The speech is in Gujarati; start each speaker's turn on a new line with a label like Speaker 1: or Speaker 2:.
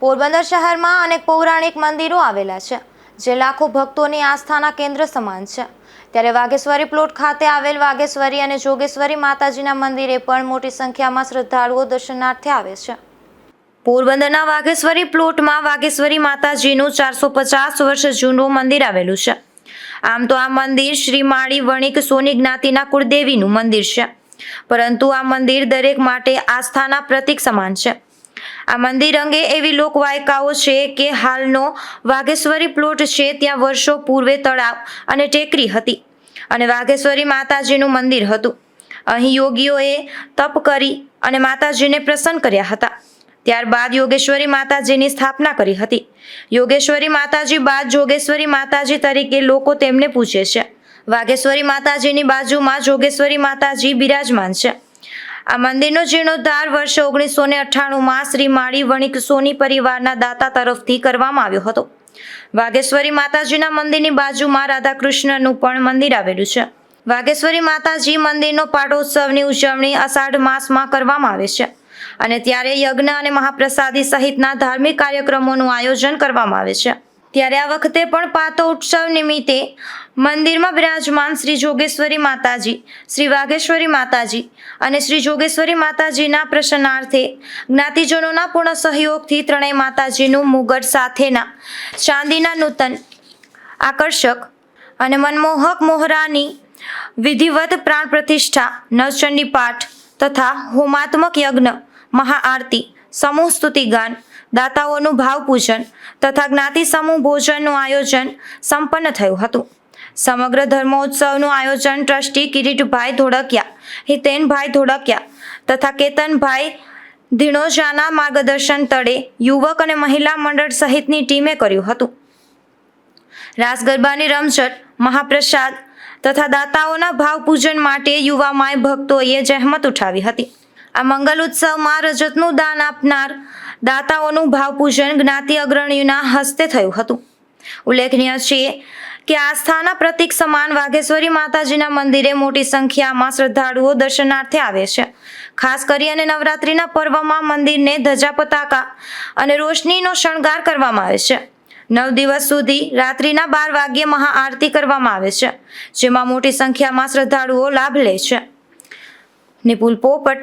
Speaker 1: પોરબંદર શહેરમાં અનેક પૌરાણિક મંદિરો આવેલા છે, જે લાખો ભક્તોની આસ્થાના કેન્દ્ર સમાન છે. ત્યારે વાઘેશ્વરી પ્લોટ ખાતે આવેલ વાઘેશ્વરી અને જોગેશ્વરી માતાજીના મંદિરે પણ મોટી સંખ્યામાં શ્રદ્ધાળુઓ દર્શનાર્થે આવે છે. પોરબંદરના વાઘેશ્વરી પ્લોટમાં વાઘેશ્વરી માતાજીનું ચારસો પચાસ વર્ષ જૂનું મંદિર આવેલું છે. આમ તો આ મંદિર શ્રી માળી વણિક સોની જ્ઞાતિના કુળદેવીનું મંદિર છે. પરંતુ આ મંદિર દરેક માટે આસ્થાના પ્રતીક સમાન છે. આ મંદિર અંગે એવી લોકવાયકાઓ છે કે હાલનો વાઘેશ્વરી પ્લોટ છે ત્યાં વર્ષો પૂર્વે તળાવ અને ટેકરી હતી અને વાઘેશ્વરી માતાજીનું મંદિર હતું. અહીં યોગીઓએ તપ કરી અને માતાજીને પ્રસન્ન કર્યા હતા. ત્યારબાદ યોગેશ્વરી માતાજીની સ્થાપના કરી હતી. યોગેશ્વરી માતાજી બાદ જોગેશ્વરી માતાજી તરીકે લોકો તેમને પૂછે છે. વાઘેશ્વરી માતાજીની બાજુમાં જોગેશ્વરી માતાજી બિરાજમાન છે. આ મંદિરનો જીર્ણોદ્ધાર વર્ષ ઓગણીસો ને અઠ્ઠાણુંમાં શ્રી માળી વણિક સોની પરિવારના દાતા તરફથી કરવામાં આવ્યો હતો. વાઘેશ્વરી માતાજીના મંદિરની બાજુમાં રાધાકૃષ્ણનું પણ મંદિર આવેલું છે. વાઘેશ્વરી માતાજી મંદિરનો પાટોત્સવની ઉજવણી અષાઢ માસમાં કરવામાં આવે છે અને ત્યારે યજ્ઞ અને મહાપ્રસાદી સહિતના ધાર્મિક કાર્યક્રમોનું આયોજન કરવામાં આવે છે. ત્યારે આ વખતે પણ પાતો ઉત્સવ નિમિત્તે મંદિરમાં બિરાજમાન શ્રી જોગેશ્વરી માતાજી, શ્રી વાઘેશ્વરી માતાજી અને શ્રી જોગેશ્વરી માતાજીના પ્રસન્નાર્થે જ્ઞાતિજનોના પૂર્ણ સહયોગથી ત્રણેય માતાજીનું મુગટ સાથેના ચાંદીના નૂતન આકર્ષક અને મનમોહક મોહરાની વિધિવત પ્રાણ પ્રતિષ્ઠા નવચંડી પાઠ તથા હોમાત્મક યજ્ઞ, મહાઆરતી સમૂહ સ્તુતિગાન દાતાઓનું ભાવપૂજન તથા જ્ઞાતિ સમૂહ ભોજનનું આયોજન સંપન્ન થયું હતું. સમગ્ર ધર્મોત્સવનું આયોજન ટ્રસ્ટી કિરીટભાઈ ધોળકિયા, હિતેનભાઈ ધોળકિયા તથા કેતનભાઈ ધીણોજાના માર્ગદર્શન તળે યુવક અને મહિલા મંડળ સહિતની ટીમે કર્યું હતું. રાસ ગરબાની રમઝટ, મહાપ્રસાદ તથા દાતાઓના ભાવપૂજન માટે યુવા માય ભક્તોએ જહેમત ઉઠાવી હતી. આ મંગલ ઉત્સવમાં રજતનું દાન આપનાર દાતાઓનું ભાવપૂજન જ્ઞાતિ અગ્રણીઓના હસ્તે થયું હતું. ઉલ્લેખનીય છે કે આસ્થાના પ્રતીક સમાન વાઘેશ્વરી માતાજીના મંદિરે મોટી સંખ્યામાં શ્રદ્ધાળુઓ દર્શનાર્થે આવે છે. ખાસ કરી અને નવરાત્રિના પર્વમાં મંદિરને ધજા પતાકા અને રોશનીનો શણગાર કરવામાં આવે છે. નવ દિવસ સુધી રાત્રિના બાર વાગ્યે મહાઆરતી કરવામાં આવે છે, જેમાં મોટી સંખ્યામાં શ્રદ્ધાળુઓ લાભ લે છે. નિપુલ પોપટ